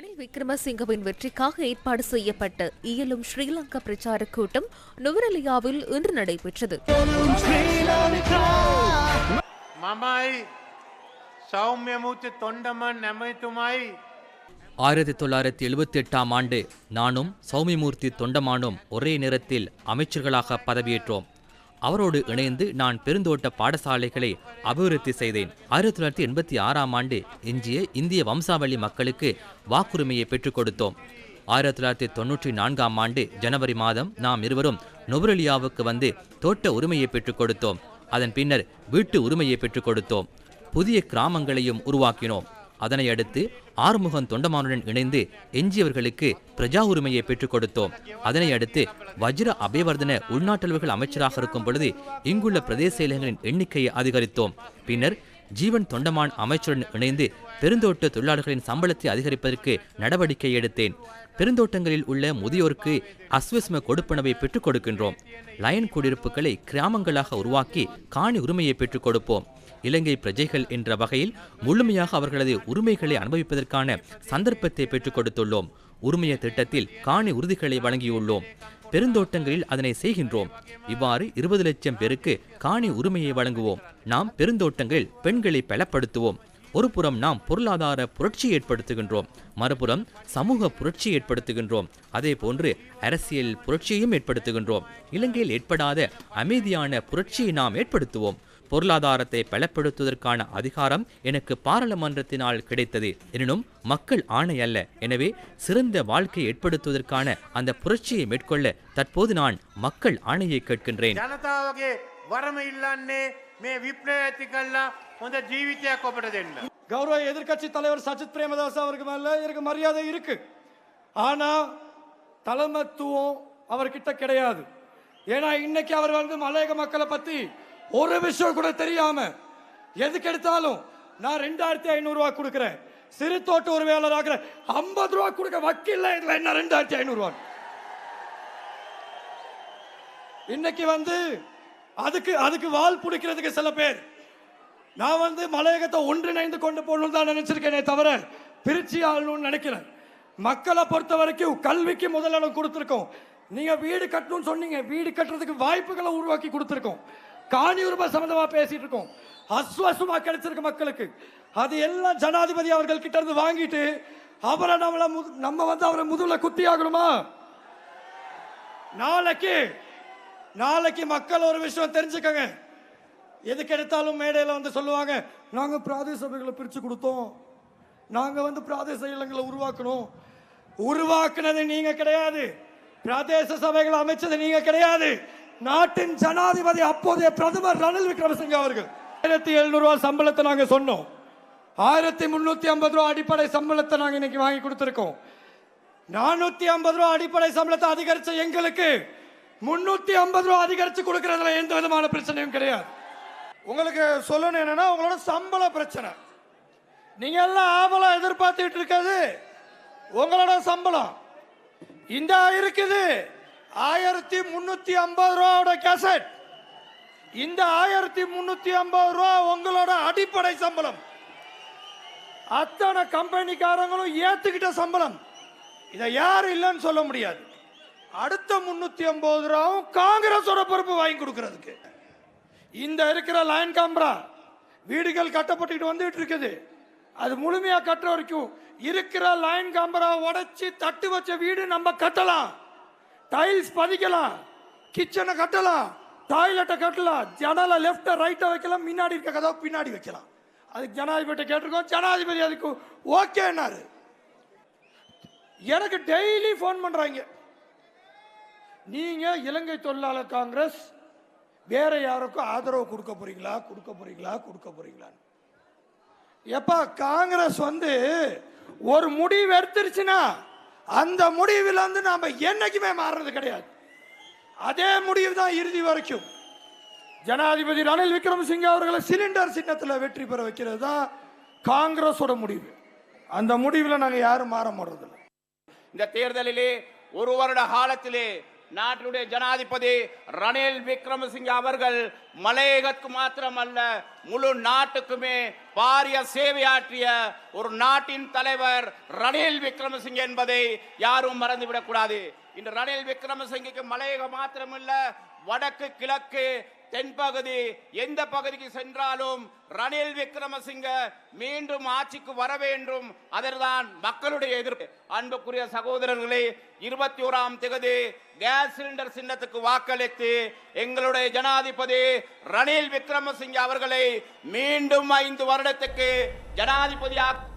ரணில் விக்ரமசிங்கவின் வெற்றிக்காக ஏற்பாடு செய்யப்பட்ட இயலும் ஸ்ரீலங்கா பிரச்சார கூட்டம் நுவரலியாவில் இன்று நடைபெற்றது. ஆயிரத்தி தொள்ளாயிரத்தி எழுபத்தி எட்டாம் ஆண்டு நானும் சௌமிமூர்த்தி தொண்டமானும் ஒரே நேரத்தில் அமைச்சர்களாக பதவியேற்றோம். அவரோடு இணைந்து நான் பெருந்தோட்ட பாடசாலைகளை அபிவிருத்தி செய்தேன். ஆயிரத்தி தொள்ளாயிரத்தி எண்பத்தி ஆறாம் ஆண்டு எஞ்சிய இந்திய வம்சாவளி மக்களுக்கு வாக்குரிமையை பெற்றுக் கொடுத்தோம். ஆயிரத்தி தொள்ளாயிரத்தி தொன்னூற்றி நான்காம் ஆண்டு ஜனவரி மாதம் நாம் இருவரும் நொபரலியாவுக்கு வந்து தோட்ட உரிமையை பெற்றுக் கொடுத்தோம். அதன் பின்னர் வீட்டு உரிமையை பெற்றுக் கொடுத்தோம். புதிய கிராமங்களையும் உருவாக்கினோம். அதனை அடுத்து ஆறுமுகன் தொண்டமானுடன் இணைந்து எஞ்சியவர்களுக்கு பிரஜா உரிமையை பெற்றுக் கொடுத்தோம். அதனை அடுத்து வஜ்ர அபயவர்தன உள்நாட்டலுவல்கள் அமைச்சராக இருக்கும் பொழுது இங்குள்ள பிரதேச செயலகங்களின் எண்ணிக்கையை அதிகரித்தோம். பின்னர் ஜீவன் தொண்டமான் அமைச்சருடன் இணைந்து பெருந்தோட்ட தொழிலாளர்களின் சம்பளத்தை அதிகரிப்பதற்கு நடவடிக்கை எடுத்தேன். பெருந்தோட்டங்களில் உள்ள முதியோருக்கு அஸ்வஸ்ம கொடுப்பனவை பெற்றுக் கொடுக்கின்றோம். லயன் குடியிருப்புகளை கிராமங்களாக உருவாக்கி காணி உரிமையை பெற்றுக் கொடுப்போம். இலங்கை பிரஜைகள் என்ற வகையில் முழுமையாக அவர்களது உரிமைகளை அனுபவிப்பதற்கான சந்தர்ப்பத்தை பெற்றுக் கொடுத்துள்ளோம். உரிமைய திட்டத்தில் காணி உறுதிகளை வழங்கியுள்ளோம். பெருந்தோட்டங்களில் அதனை செய்கின்றோம். இவ்வாறு இருபது லட்சம் பேருக்கு காணி உரிமையை வழங்குவோம். நாம் பெருந்தோட்டங்களில் பெண்களை பலப்படுத்துவோம். ஒருபுறம் நாம் பொருளாதார புரட்சி ஏற்படுத்துகின்றோம். மறுபுறம் சமூக புரட்சி ஏற்படுத்துகின்றோம். அதே போன்று அரசியல் புரட்சியையும் ஏற்படுத்துகின்றோம். இலங்கையில் ஏற்படாத அமைதியான புரட்சியை நாம் ஏற்படுத்துவோம். பொருளாதாரத்தை பலப்படுத்துவதற்கான அதிகாரம் எனக்கு பாராளுமன்றத்தினால் கிடைத்தது. எனினும் மக்கள் ஆணை அல்ல. எனவே சிறந்த வாழ்க்கையை ஏற்படுத்துவதற்கான அந்த புரட்சியை மேற்கொள்ள தற்போது நான் மக்கள் ஆணையை கேட்கின்றேன். கௌரவ எதிர்கட்சி தலைவர் சஜித் பிரேமதாஸ் அவருக்கு மேல இருக்கு மரியாதை இருக்கு. ஆனா தலைமத்துவம் அவர்கிட்ட கிடையாது. ஏன்னா இன்னைக்கு அவர் வந்து மலையக மக்களை பத்தி ஒரு விஷயம் கூட தெரியாம எதுக்கு எடுத்தாலும் நான் ரெண்டாயிரத்தி ஐநூறு ரூபாய் கொடுக்குறேன். சிறு தோட்ட ஒரு வேலராகிற ஐம்பது ரூபாய் கொடுக்க வக்கீல் இதுல என்ன ரெண்டாயிரத்தி ஐநூறு ரூபாய்? இன்னைக்கு வந்து அதுக்கு அதுக்கு வால் பிடிக்கிறதுக்கு சில பேர். நான் வந்து மலையகத்தை ஒன்றிணைந்து கொண்டு போகணும்னு தான் நினைச்சிருக்கேனே தவிர பிரிச்சு ஆளணும்னு நினைக்கிறேன் மக்களை பொறுத்த வரைக்கும் கல்விக்கு முதலிடம் கொடுத்துருக்கோம். நீங்க வீடு கட்டணும்னு சொன்னீங்க. வீடு கட்டுறதுக்கு வாய்ப்புகளை உருவாக்கி கொடுத்துருக்கோம். காணி உரிமை சம்பந்தமா பேசிட்டு இருக்கோம். அஸ்வசமா கிடைச்சிருக்கு மக்களுக்கு. அது எல்லாம் ஜனாதிபதி அவர்கள் கிட்ட இருந்து வாங்கிட்டு அவரை நம்மள முது- நம்ம வந்து அவரை முதுகுல குத்தி ஆகணுமா? நாளைக்கு நாளைக்கு மக்கள் ஒரு விஷயம் தெரிஞ்சுக்கங்க. எதுக்கு எடுத்தாலும் மேடையில் வந்து சொல்லுவாங்க நாங்கள் பிராதேச சபைகளை பிரித்து கொடுத்தோம். நாங்கள் வந்து பிராதேச இல்லங்களை உருவாக்கணும். உருவாக்குனது நீங்கள் கிடையாது. பிரதேச சபைகளை அமைச்சது நீங்கள் கிடையாது. நாட்டின் ஜனாதிபதி அப்போதைய பிரதமர் ரணில் விக்ரமசிங்க அவர்கள். ஆயிரத்தி எழுநூறு சம்பளத்தை நாங்க சொன்னோம். ஆயிரத்தி முன்னூத்தி ஐம்பது ரூபாய் அடிப்படை சம்பளத்தை நாங்க இன்னைக்கு வாங்கி கொடுத்திருக்கோம். நானூத்தி ஐம்பது ரூபாய் அடிப்படை சம்பளத்தை அதிகரிச்ச எங்களுக்கு முன்னூத்தி ஐம்பது ரூபாய் அதிகரிச்சு கொடுக்கறதுல எந்த விதமான பிரச்சனையும் கிடையாது. உங்களுக்கு சொல்லணும் என்னன்னா உங்களோட சம்பள பிரச்சனை. நீங்க எல்லாம் ஆவலா எதிர்பார்த்துட்டு இருக்கிறது உங்களோட சம்பளம். இந்த இருக்குது. ஆயிரத்தி முன்னூத்தி ஐம்பது ரூபாவோட கேசட் இந்த ஆயிரத்தி முன்னூத்தி ஐம்பது ரூபா உங்களோட அடிப்படை சம்பளம். அத்தனை கம்பெனிக்காரங்களும் ஏத்துக்கிட்ட சம்பளம். இதை யாரும் இல்லைன்னு சொல்ல முடியாது. அடுத்த முன்னூத்தி ஐம்பது ரூபாவும் காங்கிரஸோட பொறுப்பு வாங்கி கொடுக்கறதுக்கு. இந்த இருக்கிற லைன் காம்பரா வீடுகள் கட்டப்பட்டுக்கிட்டு வந்துட்டு இருக்குது. அது முழுமையா கட்டுற வரைக்கும் இருக்கிற லைன் காம்பரா உடைச்சி தட்டு வச்ச வீடு நம்ம கட்டலாம். டைல்ஸ் பதிக்கலாம். கிச்சனை கட்டலாம். டாய்லெட்டை கட்டலாம். ஜன்னலை லெஃப்ட்டை ரைட்டை வைக்கலாம். முன்னாடி இருக்க கதவை பின்னாடி வைக்கலாம். அதுக்கு ஜனாதிபதி கேட்டிருக்கோம். ஜனாதிபதி அதுக்கு ஓகேன்னாரு. எனக்கு டெய்லி ஃபோன் பண்ணுறாங்க நீங்கள் இலங்கை தொழிலாளர் காங்கிரஸ் வேற யாருக்கும் ஆதரவு கொடுக்க போறீங்களா? கொடுக்க போறீங்களா? கொடுக்க போறீங்களா எப்பா காங்கிரஸ் வந்து ஒரு முடிவு எடுத்துருச்சுன்னா அந்த முடிவில் வந்து நாம என்னைக்குமே மாறுறது கிடையாது. அதே முடிவு தான் இறுதி வரைக்கும். ஜனாதிபதி ரணில் விக்ரமசிங்க அவர்களை சிலிண்டர் சின்னத்தில் வெற்றி பெற வைக்கிறது தான் காங்கிரஸோட முடிவு. அந்த முடிவில் நாங்கள் யாரும் மாற மாட்டதில்லை இந்த தேர்தலிலே ஒரு வருட காலத்திலே நாட்டினுடைய ஜனாதிபதி ரணில் விக்ரமசிங்க அவர்கள் மலையகத்துக்கு மாத்திரமல்ல முழு நாட்டுக்குமே பாரிய சேவையாற்றிய ஒரு நாட்டின் தலைவர் ரணில் விக்ரமசிங்க என்பதை யாரும் மறந்துவிடக் கூடாது இந்த ரணில் விக்ரமசிங்கக்கு மலையகம் மாத்திரமல்ல வடக்கு கிழக்கு தென்பகுதி எந்த பகுதிக்கு சென்றாலும் ரணில் விக்ரமசிங்க மீண்டும் ஆட்சிக்கு வர வேண்டும். அதற்கான் மக்களுடைய எதிர்ப்பு. அன்புக்குரிய சகோதரர்களே இருபத்தி ஓராம் தேதி கேஸ் சிலிண்டர் சின்னத்துக்கு வாக்களித்து எங்களுடைய ஜனாதிபதி ரணில் விக்ரமசிங்க அவர்களை மீண்டும் ஐந்து வருடத்துக்கு ஜனாதிபதியாக